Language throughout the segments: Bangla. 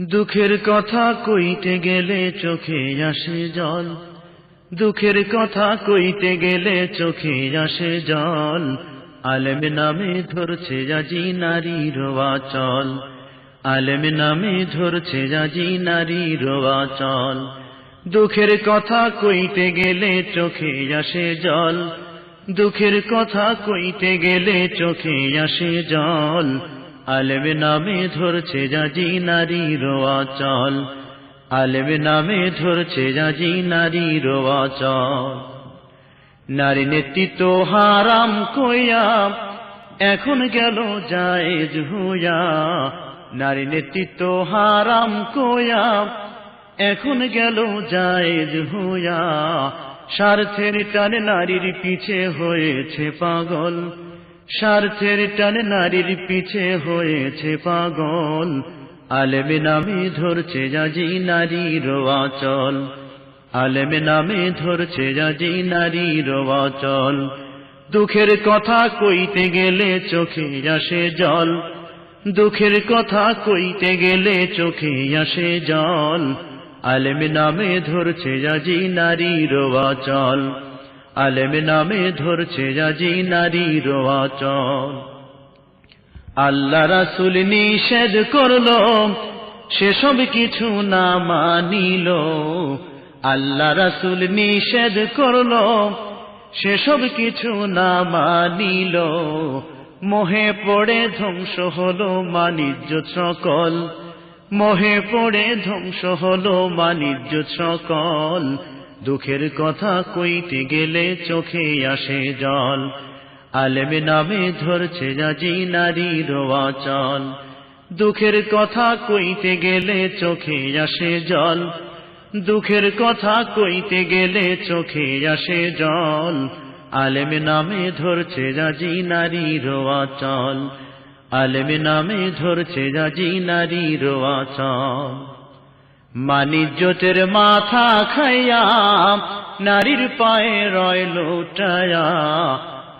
দুঃখের কথা কইতে গেলে চোখে আসে জল। দুঃখের কথা কইতে গেলে চোখে আসে জল। আলেম নামে ধরছে জাজি নারী রোয়া চল আলেম নামে ধরছে জাজি নারী রোয়া চল দুঃখের কথা কইতে গেলে চোখে আসে জল। দুঃখের কথা কইতে গেলে চোখে আসে জল। আলেম নামে ধরছে জাজি নারী রোয়া চল আলেম নামে ধরছে জাজি নারী রোয়া চল নারী নেতৃত্ব হারাম কইয়া এখন গেল জায়েজ হইয়া। নারী নেতৃত্ব হারাম কইয়া এখন গেল জায়েজ হইয়া। স্বার্থের টানে নারীর পিছে হয়েছে পাগল। স্বার্থের টানে নারীর পিছে হয়েছে পাগল। আলেমে নামে ধরছে জাজি নারী রোয়া চল আলেমে নামে ধরছে জাজি নারী রোয়া চল দুঃখের কথা কইতে গেলে চোখে আসে জল। দুঃখের কথা কইতে গেলে চোখে আসে জল। আলেমে নামে ধরছে জাজি নারী রোয়া চল আলেমে নামে ধরছে জাজি নারী রোয়া চল আল্লাহ রাসুল নিষেধ করল, সেসব কিছু না মানিল। আল্লাহ রাসুল নিষেধ করল, সেসব কিছু না মানিল। মোহে পড়ে ধ্বংস হলো মানিজ্য সকল। মোহে পড়ে ধ্বংস হলো মানিজ্য সকল। দুঃখের কথা কইতে গেলে চোখে আসে জল। আলেমে নামে ধরছে জাজি নারী রোয়া চল দুঃখের কথা কইতে গেলে চোখে আসে জল। দুঃখের কথা কইতে গেলে চোখে আসে জল। আলেমে নামে ধরছে জাজি নারী রোয়া চল আলেমে নামে ধরছে জাজি নারী রোয়া চল মানিজ্যতের মাথা খাইয়া, নারীর পায়ে রয় লোটায়া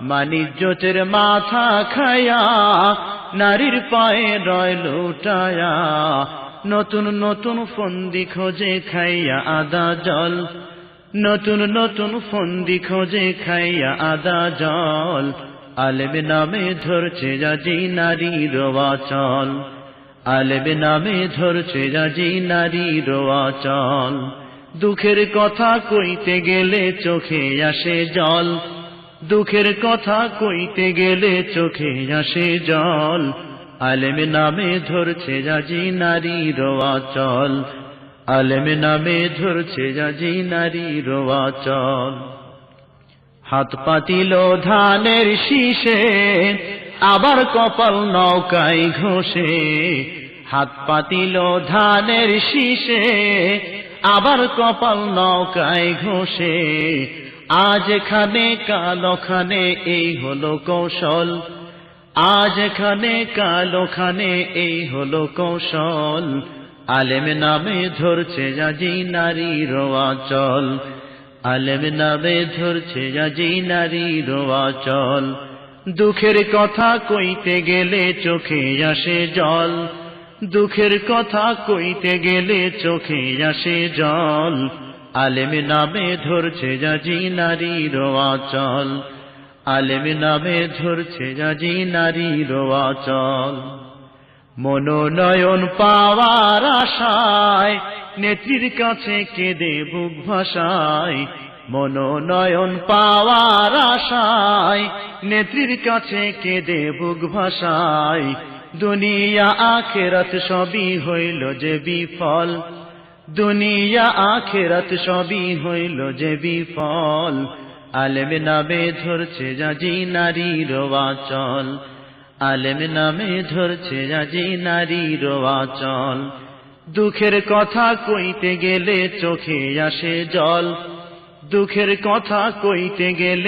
মানিজ্যতের মাথা খাইয়া, নারীর পায়ে রয় লোটায়া নতুন নতুন ফন্দি খোঁজে খাইয়া আদা জল। নতুন নতুন ফন্দি খোঁজে খাইয়া আদা জল। আলেম নামে ধরছে জাজি নারী রোয়া আলেম নামে ধরছে নারী রোয়া চল দুঃখের কথা কইতে গেলে চোখে আসে জল। দুঃখের কথা কইতে গেলে চোখে আসে জল। আলেম নামে ধরছে জাজি নারী রোয়া চল আলেম নামে ধরছে জাজি নারী রোয়া চল হাত পাতিল ধানের শীষে, আবার কপাল নৌকায় ঘষে। হাত পাতিল ধানের শীষে, আবার কপাল নৌকায় ঘষে। আজ এখানে কাল এই হলো কৌশল। আজ এখানে কাল এই হলো কৌশল। আলেম নামে ধরছে জাজি নারী রোয়া চল আলেম নামে ধরছে জাজি নারী রোয়া চল দুঃখের কথা কইতে গেলে চোখে আসে জল। দুঃখের কথা কইতে গেলে চোখে আসে জল। আলেম নামে ধরছে জাজি নারী রোয়া চল আলেম নামে ধরছে জাজি নারী রোয়া চল মনোনয়ন পাওয়ার আশায় নেত্রীর কাছে কেঁদে বুক ভাষায় মনোনয়ন পাওয়ার আশায় নেত্রীর কাছে কেঁদে বুক ভাষায় দুনিয়া আখেরাত সবই হইল যে বিফল। দুনিয়া আখেরাত সবই হইল যে বিফল। আলেম নামে ধরছে জাজি নারী রোয়া চল আলেম নামে ধরছে জাজি নারী রোয়া চল দুঃখের কথা কইতে গেলে চোখে আসে জল। দুঃখের কথা কইতে গেলে